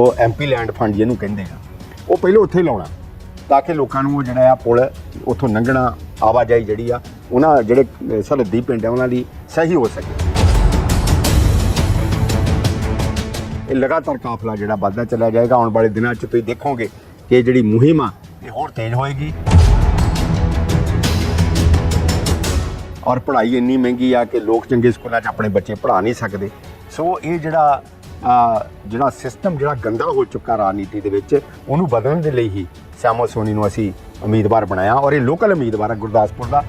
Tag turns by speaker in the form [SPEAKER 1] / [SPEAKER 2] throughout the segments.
[SPEAKER 1] ਉਹ MP land fund ਜਿਹਨੂੰ ਕਹਿੰਦੇ ਆ, ਉਹ ਪਹਿਲਾਂ ਉੱਥੇ ਲਾਉਣਾ। ਤਾਂ ਕਿ ਲੋਕਾਂ ਨੂੰ ਉਹ ਜਿਹੜਾ ਆ ਪੁਲ ਉੱਥੋਂ ਲੰਘਣਾ, ਆਵਾਜਾਈ ਜਿਹੜੀ ਆ, ਉਹਨਾਂ ਜਿਹੜੇ ਸਰਹੱਦੀ ਪਿੰਡ ਆ, ਉਹਨਾਂ ਦੀ ਸਹੀ ਹੋ ਸਕੇ। ਇਹ ਲਗਾਤਾਰ ਕਾਫਲਾ ਜਿਹੜਾ ਵੱਧਦਾ ਚੱਲਿਆ ਜਾਏਗਾ, ਆਉਣ ਵਾਲੇ ਦਿਨਾਂ 'ਚ ਤੁਸੀਂ ਦੇਖੋਗੇ ਕਿ ਜਿਹੜੀ ਮੁਹਿੰਮ ਆ, ਇਹ ਹੋਰ ਤੇਜ਼ ਹੋਏਗੀ। ਔਰ ਪੜ੍ਹਾਈ ਇੰਨੀ ਮਹਿੰਗੀ ਆ ਕਿ ਲੋਕ ਚੰਗੇ ਸਕੂਲਾਂ 'ਚ ਆਪਣੇ ਬੱਚੇ ਪੜ੍ਹਾ ਨਹੀਂ ਸਕਦੇ। ਸੋ ਇਹ ਜਿਹੜਾ ਜਿਹੜਾ ਸਿਸਟਮ ਜਿਹੜਾ ਗੰਦਾ ਹੋ ਚੁੱਕਾ ਰਾਜਨੀਤੀ ਦੇ ਵਿੱਚ, ਉਹਨੂੰ ਬਦਲਣ ਦੇ ਲਈ ਹੀ ਸਿਆਮੋ ਸੋਨੀ ਨੂੰ ਅਸੀਂ ਉਮੀਦਵਾਰ ਬਣਾਇਆ ਔਰ ਇਹ ਲੋਕਲ ਉਮੀਦਵਾਰ ਹੈ ਗੁਰਦਾਸਪੁਰ ਦਾ।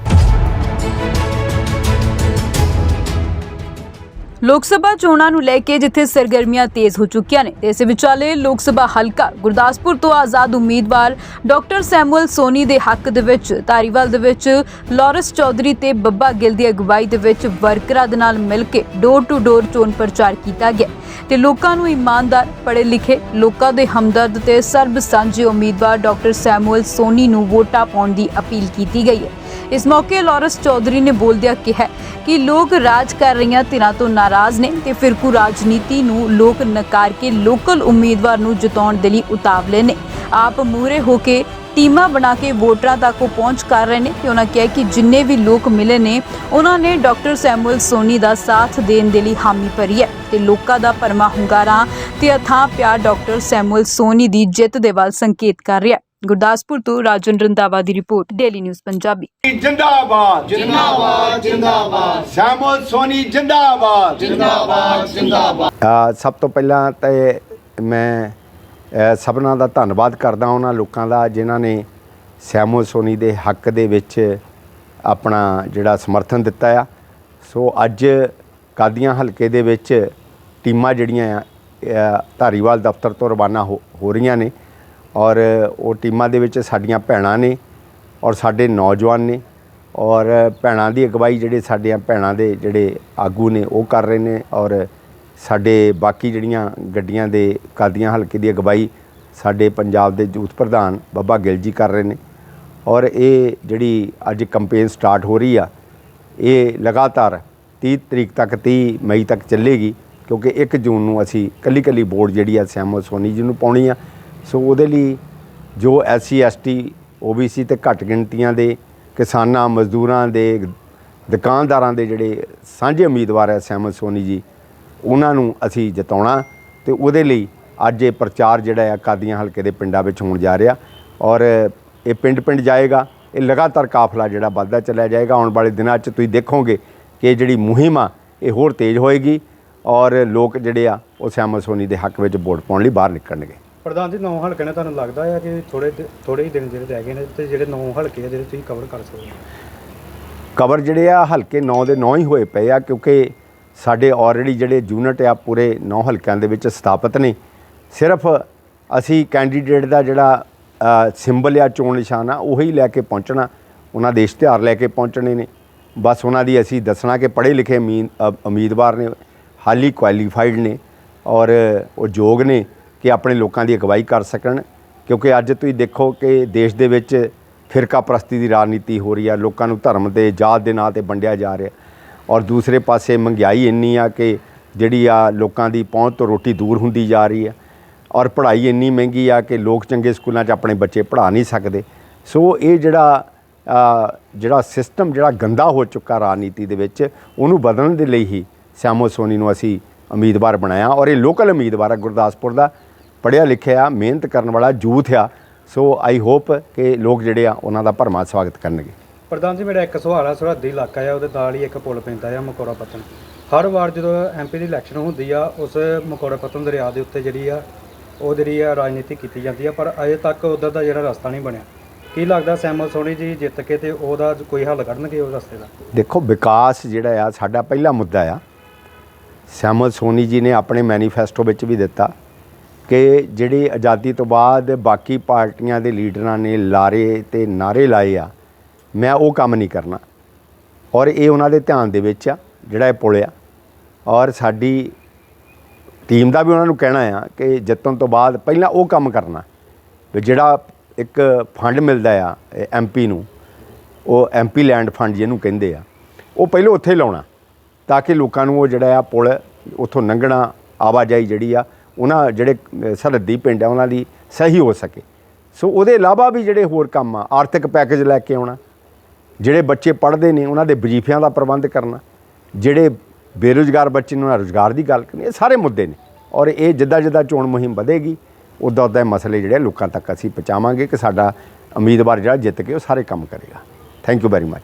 [SPEAKER 2] ਲੋਕ ਸਭਾ ਚੋਣਾਂ ਨੂੰ ਲੈ ਕੇ ਜਿੱਥੇ ਸਰਗਰਮੀਆਂ ਤੇਜ਼ ਹੋ ਚੁੱਕੀਆਂ ਨੇ, ਤੇ ਇਸੇ ਵਿਚਾਲੇ ਲੋਕ ਸਭਾ ਹਲਕਾ ਗੁਰਦਾਸਪੁਰ ਤੋਂ ਆਜ਼ਾਦ ਉਮੀਦਵਾਰ ਡਾਕਟਰ ਸੈਮੂਅਲ ਸੋਨੀ ਦੇ ਹੱਕ ਦੇ ਵਿੱਚ, ਧਾਰੀਵਾਲ ਦੇ ਵਿੱਚ, ਲਾਰੈਂਸ ਚੌਧਰੀ ਤੇ ਬੱਬਾ ਗਿੱਲ ਦੀ ਅਗਵਾਈ ਦੇ ਵਿੱਚ ਵਰਕਰਾਂ ਦੇ ਨਾਲ ਮਿਲ ਕੇ ਡੋਰ ਟੂ ਡੋਰ ਚੋਣ ਪ੍ਰਚਾਰ ਕੀਤਾ ਗਿਆ। ਤੇ ਲੋਕਾਂ ਨੂੰ ਇਮਾਨਦਾਰ ਪੜ੍ਹੇ ਲਿਖੇ ਲੋਕਾਂ ਦੇ ਹਮਦਰਦ ਤੇ ਸਰਬ ਸਾਂਝੇ ਉਮੀਦਵਾਰ ਡਾਕਟਰ ਸੈਮੂਅਲ ਸੋਨੀ ਨੂੰ ਵੋਟਾਂ ਪਾਉਣ ਦੀ ਅਪੀਲ ਕੀਤੀ ਗਈ ਹੈ। ਇਸ ਮੌਕੇ ਲਾਰੈਂਸ ਚੌਧਰੀ ਨੇ ਬੋਲਦਿਆਂ ਕਿਹਾ ਕਿ ਲੋਕ ਰਾਜ ਕਰ ਰਹੀਆਂ ਧਿਰਾਂ ਤੋਂ ਨਾਰਾਜ਼ ਨੇ ਤੇ ਫਿਰਕੂ ਰਾਜਨੀਤੀ ਨੂੰ ਲੋਕ ਨਕਾਰ ਕੇ ਲੋਕਲ ਉਮੀਦਵਾਰ ਨੂੰ ਜਿਤਾਉਣ ਦੇ ਲਈ ਉਤਾਵਲੇ ਨੇ। ਆਪ ਮੂਰੇ ਹੋ ਕੇ ਟੀਮਾਂ ਬਣਾ ਕੇ ਵੋਟਰਾਂ ਤੱਕ ਉਹ ਪਹੁੰਚ ਕਰ ਰਹੇ ਨੇ ਤੇ ਉਹਨਾਂ ਕਿਹਾ ਕਿ ਜਿੰਨੇ ਵੀ ਲੋਕ ਮਿਲੇ ਨੇ, ਉਹਨਾਂ ਨੇ ਡਾਕਟਰ ਸੈਮੂਅਲ ਸੋਨੀ ਦਾ ਸਾਥ ਦੇਣ ਦੇ ਲਈ ਹਾਮੀ ਭਰੀ ਹੈ ਤੇ ਲੋਕਾਂ ਦਾ ਪਰਮਾ ਹੁੰਗਾਰਾ ਤੇ ਅਥਾਹ ਪਿਆਰ ਡਾਕਟਰ ਸੈਮੂਅਲ ਸੋਨੀ ਦੀ ਜਿੱਤ ਦੇ ਵੱਲ ਸੰਕੇਤ ਕਰ ਰਿਹਾ ਹੈ। ਗੁਰਦਾਸਪੁਰ ਤੋਂ ਰਾਜਨ ਰੰਦਾਵਾ ਦੀ ਰਿਪੋਰਟ ਡੇਲੀ ਨਿਊਜ਼ ਪੰਜਾਬੀ।
[SPEAKER 1] ਜਿੰਦਾਬਾਦ
[SPEAKER 3] ਜਿੰਦਾਬਾਦ ਜਿੰਦਾਬਾਦ।
[SPEAKER 1] ਸ਼ਾਮਲ ਸੋਨੀ ਜਿੰਦਾਬਾਦ।
[SPEAKER 3] ਜਿੰਦਾਬਾਦ ਜਿੰਦਾਬਾਦ।
[SPEAKER 1] ਸਭ ਤੋਂ ਪਹਿਲਾਂ ਤੇ ਮੈਂ ਸਭਨਾਂ ਦਾ ਧੰਨਵਾਦ ਕਰਦਾ ਉਹਨਾਂ ਲੋਕਾਂ ਦਾ ਜਿਨ੍ਹਾਂ ਨੇ ਸ਼ਾਮਲ ਸੋਨੀ ਦੇ ਹੱਕ ਦੇ ਵਿੱਚ ਆਪਣਾ ਜਿਹੜਾ ਸਮਰਥਨ ਦਿੱਤਾ ਆ। ਸੋ ਅੱਜ ਕਾਦੀਆਂ ਹਲਕੇ ਦੇ ਵਿੱਚ ਟੀਮਾਂ ਜਿਹੜੀਆਂ ਆ ਧਾਰੀਵਾਲ ਦਫ਼ਤਰ ਤੋਂ ਰਵਾਨਾ ਹੋ ਰਹੀਆਂ ਨੇ। ਔਰ ਉਹ ਟੀਮਾਂ ਦੇ ਵਿੱਚ ਸਾਡੀਆਂ ਭੈਣਾਂ ਨੇ ਔਰ ਸਾਡੇ ਨੌਜਵਾਨ ਨੇ ਔਰ ਭੈਣਾਂ ਦੀ ਅਗਵਾਈ ਜਿਹੜੇ ਸਾਡੀਆਂ ਭੈਣਾਂ ਦੇ ਜਿਹੜੇ ਆਗੂ ਨੇ ਉਹ ਕਰ ਰਹੇ ਨੇ ਔਰ ਸਾਡੇ ਬਾਕੀ ਜਿਹੜੀਆਂ ਗੱਡੀਆਂ ਦੇ ਕਾਦੀਆਂ ਹਲਕੇ ਦੀ ਅਗਵਾਈ ਸਾਡੇ ਪੰਜਾਬ ਦੇ ਯੂਥ ਪ੍ਰਧਾਨ ਬੱਬਾ ਗਿੱਲ ਜੀ ਕਰ ਰਹੇ ਨੇ ਔਰ ਇਹ ਜਿਹੜੀ ਅੱਜ ਕੰਪੇਨ ਸਟਾਰਟ ਹੋ ਰਹੀ ਆ, ਇਹ ਲਗਾਤਾਰ 30 ਤਰੀਕ ਤੱਕ 30 ਮਈ ਤੱਕ ਚੱਲੇਗੀ ਕਿਉਂਕਿ 1 ਜੂਨ ਨੂੰ ਅਸੀਂ ਕੱਲੀ ਕੱਲੀ ਬੋਰਡ ਜਿਹੜੀ ਆ ਸਿਆਮੋ ਸੋਨੀ ਜੀ ਨੂੰ ਪਾਉਣੀ ਆ। ਸੋ ਉਹਦੇ ਲਈ ਜੋ ਐਸਸੀ, ਐਸਟੀ, ਓਬੀਸੀ ਤੇ ਘੱਟ ਗਿਣਤੀਆਂ ਦੇ ਕਿਸਾਨਾਂ, ਮਜ਼ਦੂਰਾਂ ਦੇ ਦੁਕਾਨਦਾਰਾਂ ਦੇ ਜਿਹੜੇ ਸਾਂਝੇ ਉਮੀਦਵਾਰ ਹੈ ਸਿਆਮੋ ਸੋਨੀ ਜੀ, ਉਹਨਾਂ ਨੂੰ ਅਸੀਂ ਜਿਤਾਉਣਾ ਤੇ ਉਹਦੇ ਲਈ ਅੱਜ ਇਹ ਪ੍ਰਚਾਰ ਜਿਹੜਾ ਆ ਕਾਦੀਆਂ ਹਲਕੇ ਦੇ ਪਿੰਡਾਂ ਵਿੱਚ ਹੋਣ ਜਾ ਰਿਹਾ ਔਰ ਇਹ ਪਿੰਡ ਪਿੰਡ ਜਾਏਗਾ, ਇਹ ਲਗਾਤਾਰ ਕਾਫਲਾ ਜਿਹੜਾ ਵੱਧਦਾ ਚੱਲਿਆ ਜਾਏਗਾ, ਆਉਣ ਵਾਲੇ ਦਿਨਾਂ 'ਚ ਤੁਸੀਂ ਦੇਖੋਗੇ ਕਿ ਜਿਹੜੀ ਮੁਹਿੰਮ ਆ, ਇਹ ਹੋਰ ਤੇਜ਼ ਹੋਏਗੀ ਔਰ ਲੋਕ ਜਿਹੜੇ ਆ, ਉਹ ਸਹਿਮਤ ਸੋਨੀ ਦੇ ਹੱਕ ਵਿੱਚ ਵੋਟ ਪਾਉਣ ਲਈ ਬਾਹਰ ਨਿਕਲਣਗੇ।
[SPEAKER 4] ਪ੍ਰਧਾਨ ਜੀ, ਨੌ ਹਲਕੇ ਨੇ ਤੁਹਾਨੂੰ ਲੱਗਦਾ ਹੈ ਕਿ ਥੋੜੇ ਥੋੜੇ ਹੀ ਦਿਨ ਜਿਹੜੇ ਰਹਿ ਗਏ ਨੇ ਤੇ ਜਿਹੜੇ ਨੌ ਹਲਕੇ ਆ, ਜਿਹੜੇ ਤੁਸੀਂ ਕਵਰ ਕਰ ਸਕਦੇ ਹੋ?
[SPEAKER 1] ਕਵਰ ਜਿਹੜੇ ਆ, ਹਲਕੇ 9 ਦੇ 9 ਹੀ ਹੋਏ ਪਏ ਆ, ਕਿਉਂਕਿ ਸਾਡੇ ਆਲਰੇਡੀ ਜਿਹੜੇ ਯੂਨਿਟ ਆ, ਪੂਰੇ 9 ਹਲਕਿਆਂ ਦੇ ਵਿੱਚ ਸਥਾਪਿਤ ਨੇ। ਸਿਰਫ ਅਸੀਂ ਕੈਂਡੀਡੇਟ ਦਾ ਜਿਹੜਾ ਸਿੰਬਲ ਆ, ਚੋਣ ਨਿਸ਼ਾਨ ਆ, ਉਹੀ ਲੈ ਕੇ ਪਹੁੰਚਣਾ, ਉਹਨਾਂ ਦੇ ਇਸ਼ਤਿਹਾਰ ਲੈ ਕੇ ਪਹੁੰਚਣੇ ਨੇ। ਬਸ ਉਹਨਾਂ ਦੀ ਅਸੀਂ ਦੱਸਣਾ ਕਿ ਪੜ੍ਹੇ ਲਿਖੇ ਉਮੀ- ਉਮੀਦਵਾਰ ਨੇ, ਹਾਲੀ ਕੁਆਲੀਫਾਈਡ ਨੇ ਔਰ ਉਹ ਯੋਗ ਨੇ। ਕਿ ਆਪਣੇ ਲੋਕਾਂ ਦੀ ਅਗਵਾਈ ਕਰ ਸਕਣ, ਕਿਉਂਕਿ ਅੱਜ ਤੁਸੀਂ ਦੇਖੋ ਕਿ ਦੇਸ਼ ਦੇ ਵਿੱਚ ਫਿਰਕਾ ਪ੍ਰਸਤੀ ਦੀ ਰਾਜਨੀਤੀ ਹੋ ਰਹੀ ਆ, ਲੋਕਾਂ ਨੂੰ ਧਰਮ ਦੇ ਜਾਤ ਦੇ ਨਾਂ ਤੇ ਵੰਡਿਆ ਜਾ ਰਿਹਾ। ਔਰ ਦੂਸਰੇ ਪਾਸੇ ਮਹਿੰਗਾਈ ਇੰਨੀ ਆ ਕਿ ਜਿਹੜੀ ਆ ਲੋਕਾਂ ਦੀ ਪਹੁੰਚ ਤੋਂ ਰੋਟੀ ਦੂਰ ਹੁੰਦੀ ਜਾ ਰਹੀ ਆ। ਔਰ ਪੜ੍ਹਾਈ ਇੰਨੀ ਮਹਿੰਗੀ ਆ ਕਿ ਲੋਕ ਚੰਗੇ ਸਕੂਲਾਂ 'ਚ ਆਪਣੇ ਬੱਚੇ ਪੜ੍ਹਾ ਨਹੀਂ ਸਕਦੇ। ਸੋ ਇਹ ਜਿਹੜਾ ਜਿਹੜਾ ਸਿਸਟਮ ਜਿਹੜਾ ਗੰਦਾ ਹੋ ਚੁੱਕਾ ਰਾਜਨੀਤੀ ਦੇ ਵਿੱਚ, ਉਹਨੂੰ ਬਦਲਣ ਦੇ ਲਈ ਹੀ ਸਿਆਮੋ ਸੋਨੀ ਨੂੰ ਅਸੀਂ ਉਮੀਦਵਾਰ ਬਣਾਇਆ। ਔਰ ਇਹ ਲੋਕਲ ਉਮੀਦਵਾਰ ਆ ਗੁਰਦਾਸਪੁਰ ਦਾ। ਪੜ੍ਹਿਆ ਲਿਖਿਆ ਮਿਹਨਤ ਕਰਨ ਵਾਲਾ ਯੂਥ ਆ। ਸੋ ਆਈ ਹੋਪ ਕਿ ਲੋਕ ਜਿਹੜੇ ਆ ਉਹਨਾਂ ਦਾ ਭਰਮਾ ਸਵਾਗਤ ਕਰਨਗੇ।
[SPEAKER 4] ਪ੍ਰਧਾਨ ਜੀ ਮੇਰਾ ਇੱਕ ਸਵਾਲ ਆ। ਸਰਹੱਦੀ ਇਲਾਕਾ ਆ ਉਹਦੇ ਨਾਲ ਹੀ ਇੱਕ ਪੁਲ ਪੈਂਦਾ ਆ ਮਕੌੜਾ ਪੱਤਨ ਹਰ ਵਾਰ ਜਦੋਂ ਐਮਪੀ ਦੀ ਇਲੈਕਸ਼ਨ ਹੁੰਦੀ ਆ ਉਸ ਮਕੌੜਾ ਪੱਤਨ ਦਰਿਆ ਦੇ ਉੱਤੇ ਜਿਹੜੀ ਆ ਉਹ ਜਿਹੜੀ ਆ ਰਾਜਨੀਤੀ ਕੀਤੀ ਜਾਂਦੀ ਆ। ਪਰ ਅਜੇ ਤੱਕ ਉਧਰ ਦਾ ਜਿਹੜਾ ਰਸਤਾ ਨਹੀਂ ਬਣਿਆ। ਕੀ ਲੱਗਦਾ ਸੈਮਲ ਸੋਨੀ ਜੀ ਜਿੱਤ ਕੇ ਤੇ ਉਹਦਾ ਕੋਈ ਹੱਲ ਕੱਢਣਗੇ ਉਹ ਰਸਤੇ ਦਾ?
[SPEAKER 1] ਦੇਖੋ ਵਿਕਾਸ ਜਿਹੜਾ ਆ ਸਾਡਾ ਪਹਿਲਾ ਮੁੱਦਾ ਆ। ਸਿਆਮਲ ਸੋਨੀ ਜੀ ਨੇ ਆਪਣੇ ਮੈਨੀਫੈਸਟੋ ਵਿੱਚ ਵੀ ਦਿੱਤਾ। ਕਿ ਜਿਹੜੀ ਆਜ਼ਾਦੀ ਤੋਂ ਬਾਅਦ ਬਾਕੀ ਪਾਰਟੀਆਂ ਦੇ ਲੀਡਰਾਂ ਨੇ ਲਾਰੇ ਤੇ ਨਾਰੇ ਲਾਏ ਆ, ਮੈਂ ਉਹ ਕੰਮ ਨਹੀਂ ਕਰਨਾ। ਔਰ ਇਹ ਉਹਨਾਂ ਦੇ ਧਿਆਨ ਦੇ ਵਿੱਚ ਆ, ਜਿਹੜਾ ਇਹ ਪੁਲ ਆ। ਔਰ ਸਾਡੀ ਟੀਮ ਦਾ ਵੀ ਉਹਨਾਂ ਨੂੰ ਕਹਿਣਾ ਆ ਕਿ ਜਿੱਤਣ ਤੋਂ ਬਾਅਦ ਪਹਿਲਾਂ ਉਹ ਕੰਮ ਕਰਨਾ। ਵੀ ਜਿਹੜਾ ਇੱਕ ਫੰਡ ਮਿਲਦਾ ਆ ਐਮਪੀ ਨੂੰ, ਉਹ ਐਮਪੀ ਲੈਂਡ ਫੰਡ ਜਿਹਨੂੰ ਕਹਿੰਦੇ ਆ, ਉਹ ਪਹਿਲਾਂ ਉੱਥੇ ਲਾਉਣਾ, ਤਾਂ ਕਿ ਲੋਕਾਂ ਨੂੰ ਉਹ ਜਿਹੜਾ ਆ ਪੁਲ ਉੱਥੋਂ ਲੰਘਣਾ, ਆਵਾਜਾਈ ਜਿਹੜੀ ਆ ਉਹਨਾਂ ਜਿਹੜੇ ਸਰਹੱਦੀ ਪਿੰਡ ਆ, ਉਹਨਾਂ ਦੀ ਸਹੀ ਹੋ ਸਕੇ। ਸੋ ਉਹਦੇ ਇਲਾਵਾ ਵੀ ਜਿਹੜੇ ਹੋਰ ਕੰਮ ਆ, ਆਰਥਿਕ ਪੈਕੇਜ ਲੈ ਕੇ ਆਉਣਾ, ਜਿਹੜੇ ਬੱਚੇ ਪੜ੍ਹਦੇ ਨੇ, ਉਹਨਾਂ ਦੇ ਵਜ਼ੀਫਿਆਂ ਦਾ ਪ੍ਰਬੰਧ ਕਰਨਾ, ਜਿਹੜੇ ਬੇਰੁਜ਼ਗਾਰ ਬੱਚੇ ਨੂੰ ਰੁਜ਼ਗਾਰ ਦੀ ਗੱਲ ਕਰਨੀ, ਇਹ ਸਾਰੇ ਮੁੱਦੇ ਨੇ। ਔਰ ਇਹ ਜਿੱਦਾਂ ਜਿੱਦਾਂ ਚੋਣ ਮੁਹਿੰਮ ਵਧੇਗੀ, ਉੱਦਾਂ ਉੱਦਾਂ ਮਸਲੇ ਜਿਹੜੇ ਲੋਕਾਂ ਤੱਕ ਅਸੀਂ ਪਹੁੰਚਾਵਾਂਗੇ ਕਿ ਸਾਡਾ ਉਮੀਦਵਾਰ ਜਿਹੜਾ ਜਿੱਤ ਕੇ ਉਹ ਸਾਰੇ ਕੰਮ ਕਰੇਗਾ। Thank you very much